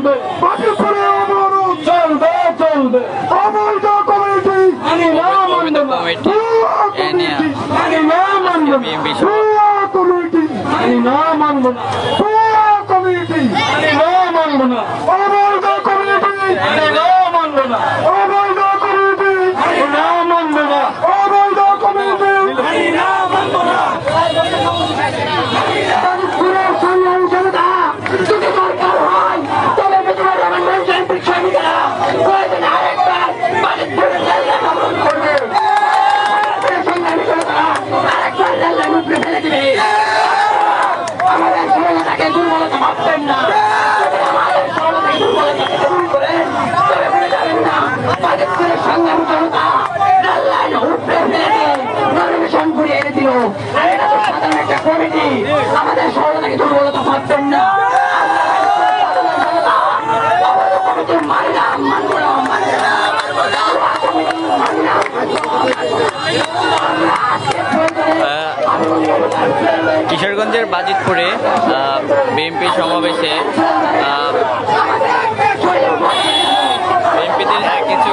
চলবে বাজিপুরে অবরোধ চলবে চলবে অবৈধ কমিটি মানি না মানব না কমিটি এ নিয়ে মানি না মানব না বিএনপি ভুয়া কমিটি মানি না মানব না ভুয়া কমিটি মানি না মানব যাবেন না সংগ্রামী জনতা এনে দিল সাধারণ একটা কমিটি আমাদের সরলতাকে দুর্বলতা ভাববেন না কমিটি মানি কিশোরগঞ্জের বাজিতপুরে বিএনপি সমাবেশে বিএনপিদের কিছু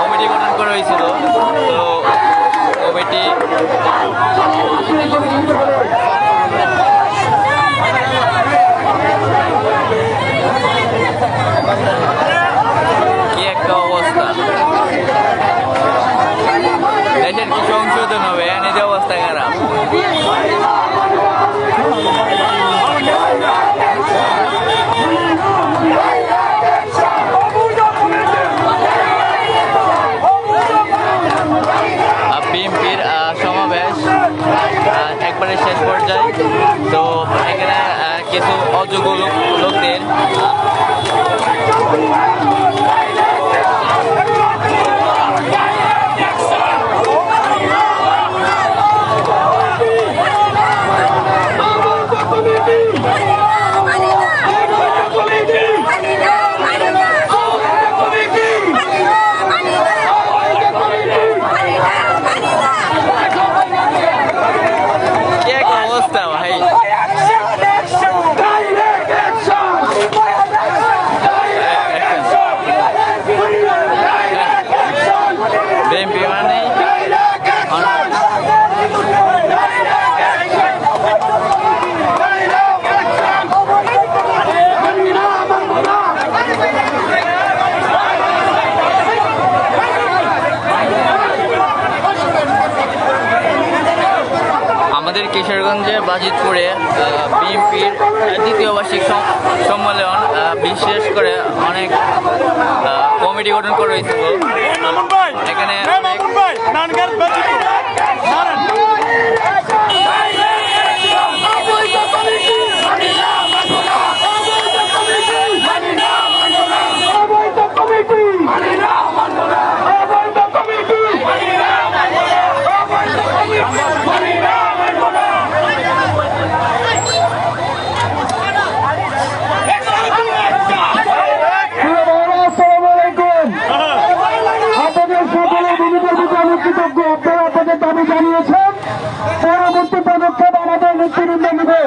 কমিটি গঠন করা হয়েছিল তো কমিটি কি একটা অবস্থা দেশের কি সংশোধন হবে এনে যে অবস্থা খারাপ। সমাবেশ একবারে শেষ তো কিছু অযোগ্য লোক লোকদের কি এক অবস্থা ভাই বিএনপি মানে আমাদের কিশোরগঞ্জে বাজিতপুরে বিএনপির দ্বিতীয় বার্ষিক সম্মেলন বিশেষ করে অনেক কমিটি গঠন করা হয়েছিল। এখানে অনেক অবৈধ কমিটি মানি না মানবো না অবৈধ কমিটি মানি না মানবো না অবৈধ কমিটি মানি না মানবো না প্রিয় বড়, আসসালামু আলাইকুম। আপনাদের সকলের বিনীত প্রতি আমি কৃতজ্ঞ আপনারা আপনাদের দাবি জানিয়েছেন। পরবর্তী পদক্ষেপ আমাদের নেতৃবৃন্দ নেবে।